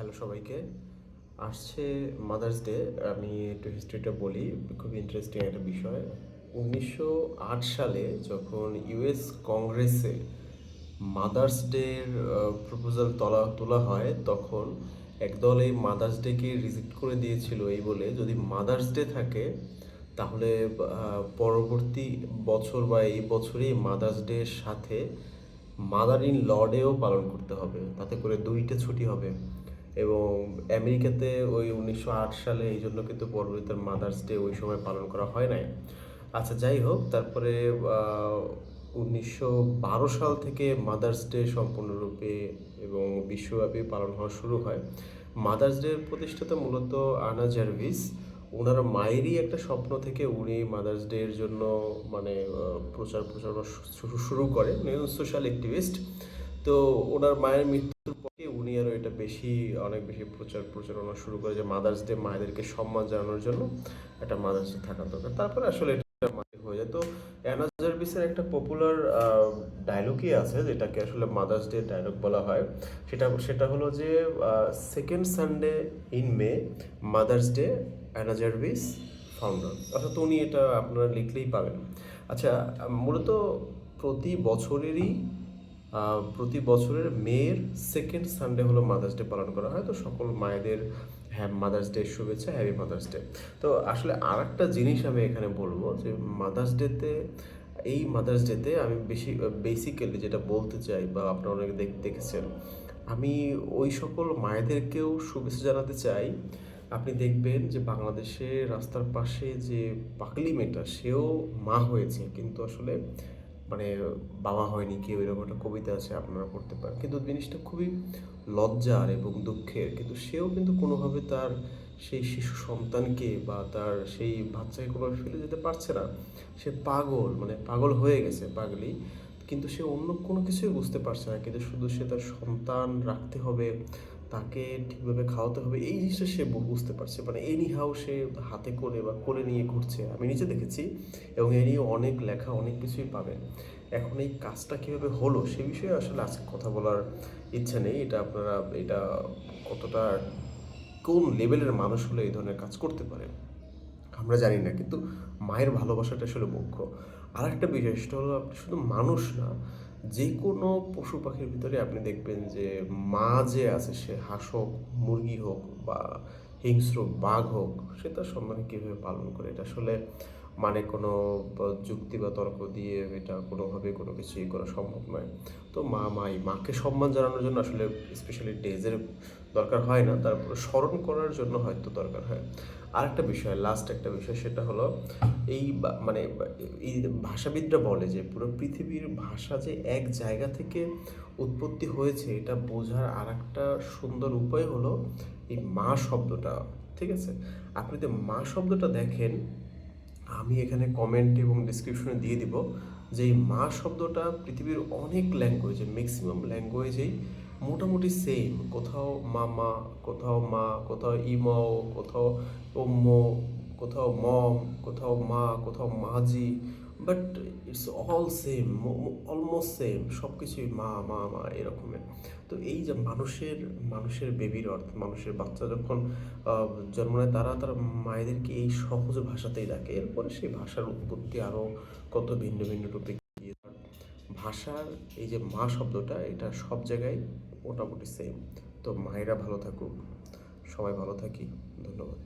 Hello সবাইকে। আসছে mother's day আমি একটু হিস্ট্রিটা বলি, খুব ইন্টারেস্টিং একটা বিষয়। উনিশশো আট সালে যখন ইউএস কংগ্রেসে মাদার্স ডের প্রপোজাল তোলা তোলা হয়, তখন একদল এই মাদার্স ডেকে রিজেক্ট করে দিয়েছিল এই বলে, যদি মাদার্স ডে থাকে, তাহলে পরবর্তী বছর বা এই বছরই মাদার্স ডের সাথে মাদার ইন লর্ডেও পালন করতে হবে। তাতে করে দুইটা ছুটি হবে। এবং আমেরিকাতে ওই উনিশশো আট সালে এই জন্য কিন্তু পরবর্তীতে মাদার্স ডে ওই সময় পালন করা হয় নাই। আচ্ছা যাই হোক, তারপরে উনিশশো বারো সাল থেকে মাদার্স ডে সম্পূর্ণরূপে এবং বিশ্বব্যাপী পালন হওয়া শুরু হয়। মাদার্স ডে প্রতিষ্ঠাতা মূলত আনা জার্ভিস। ওনার মায়েরই একটা স্বপ্ন থেকে উনি মাদার্স ডে এর জন্য মানে প্রচার প্রচারণা শুরু করেন সোশ্যাল অ্যাক্টিভিস্ট। তো ওনার মায়ের মৃত্যুর আরও এটা বেশি, অনেক বেশি প্রচার প্রচারণা শুরু করে যে মাদার্স ডে মায়েদেরকে সম্মান জানানোর জন্য একটা মাদার্স ডে থাকা দরকার। তারপরে আসলে এটা হয়ে যায়। তো অ্যানা জার্ভিসের একটা পপুলার ডায়লগই আছে যেটাকে আসলে মাদার্স ডে ডায়লগ বলা হয়। সেটা সেটা হলো যে second Sunday in May Mother's Day Anna Jarvis founder অর্থাৎ উনি এটা আপনারা লিখলেই পাবেন। আচ্ছা মূলত প্রতি বছরেরই প্রতি বছরের মেয়ের সেকেন্ড সানডে হলো মাদার্স ডে পালন করা হয়। তো সকল মায়েদের হ্যাঁ মাদার্স ডে শুভেচ্ছা হ্যাপি মাদার্স ডে তো আসলে আর একটা জিনিস আমি এখানে বলব যে মাদার্স ডেতে এই মাদার্স ডেতে আমি বেশি বেসিক্যালি যেটা বলতে চাই বা আপনারা অনেকে দেখ- দেখেছেন, আমি ওই সকল মায়েদেরকেও শুভেচ্ছা জানাতে চাই। আপনি দেখবেন যে বাংলাদেশে রাস্তার পাশে যে পাকলি মেয়েটা, সেও মা হয়েছে। কিন্তু আসলে মানে বাবা হয়নি, কেউ এরকম একটা কবিতা আছে আপনারা পড়তে পারেন। কিন্তু জিনিসটা খুবই লজ্জার এবং দুঃখের। কিন্তু সেও কিন্তু কোনোভাবে তার সেই শিশু সন্তানকে বা তার সেই বাচ্চাকে কোনোভাবে ফেলে যেতে পারছে না। সে পাগল মানে পাগল হয়ে গেছে পাগলি। কিন্তু সে অন্য কোনো কিছুই বুঝতে পারছে না। কিন্তু শুধু সে তার সন্তান রাখতে হবে তাকে ঠিকভাবে খাওয়াতে হবে, এই জিনিসটা সে বুঝতে পারছে। মানে এনি হাউ সে হাতে করে বা কোলে নিয়ে ঘুরছে। আমি নিজে দেখেছি এবং এ নিয়ে অনেক লেখা, অনেক কিছুই পাবেন এখন এই কাজটা কীভাবে হলো সে বিষয়ে আসলে আজকে কথা বলার ইচ্ছা নেই। এটা আপনারা, এটা কতটা, কোন লেভেলের মানুষ হলে এই ধরনের কাজ করতে পারে, আমরা জানি না। কিন্তু মায়ের ভালোবাসাটা আসলে মুখ্য। আর একটা বিষয়, সেটা হলো আপনি শুধু মানুষ না যে কোনো পশু পাখির ভিতরে আপনি দেখবেন যে মা যে আছে, সে হাঁস হোক মুরগি হোক বা হিংস্র বাঘ হোক, সে তার সম্মানে কীভাবে পালন করে? এটা আসলে মানে কোনো যুক্তি বা তর্ক দিয়ে এটা কোনোভাবে কোনো কিছুই করা সম্ভব নয়। তো মা, মাই, মাকে সম্মান জানানোর জন্য আসলে স্পেশালি ডেজের দরকার হয় না, তারপর স্মরণ করার জন্য হয়তো দরকার হয়। আরেকটা বিষয় লাস্ট একটা বিষয় সেটা হলো এই মানে এই ভাষাবিদরা বলে যে পুরো পৃথিবীর ভাষা যে এক জায়গা থেকে উৎপত্তি হয়েছে, এটা বোঝার আর একটা সুন্দর উপায় হলো এই মা শব্দটা, ঠিক আছে? আপনি যদি মা শব্দটা দেখেন আমি এখানে কমেন্ট এবং ডিসক্রিপশনে দিয়ে দিব যে এই মা শব্দটা পৃথিবীর অনেক ল্যাঙ্গুয়েজে ম্যাক্সিমাম ল্যাঙ্গুয়েজেই মোটামুটি সেম কোথাও মামা কোথাও মা, কোথাও ইমাও কোথাও ওম্ম, কোথাও মম, কোথাও মা, কোথাও মাজি but it's all same almost same সব কিছুই মা মা মা এরকমের তো এই যে মানুষের মানুষের বেবির অর্থ, মানুষের বাচ্চা যখন জন্ম নেয়, তারা তার মায়েদেরকে এই সহজ ভাষাতেই ডাকে। এরপরে সেই ভাষার উৎপত্তি আরও কত ভিন্ন ভিন্ন রূপে ভাষার এই যে মা শব্দটা, এটা সব জায়গায় মোটামুটি সেম তো মায়েরা ভালো থাকুক। সবাই ভালো থাকি। ধন্যবাদ।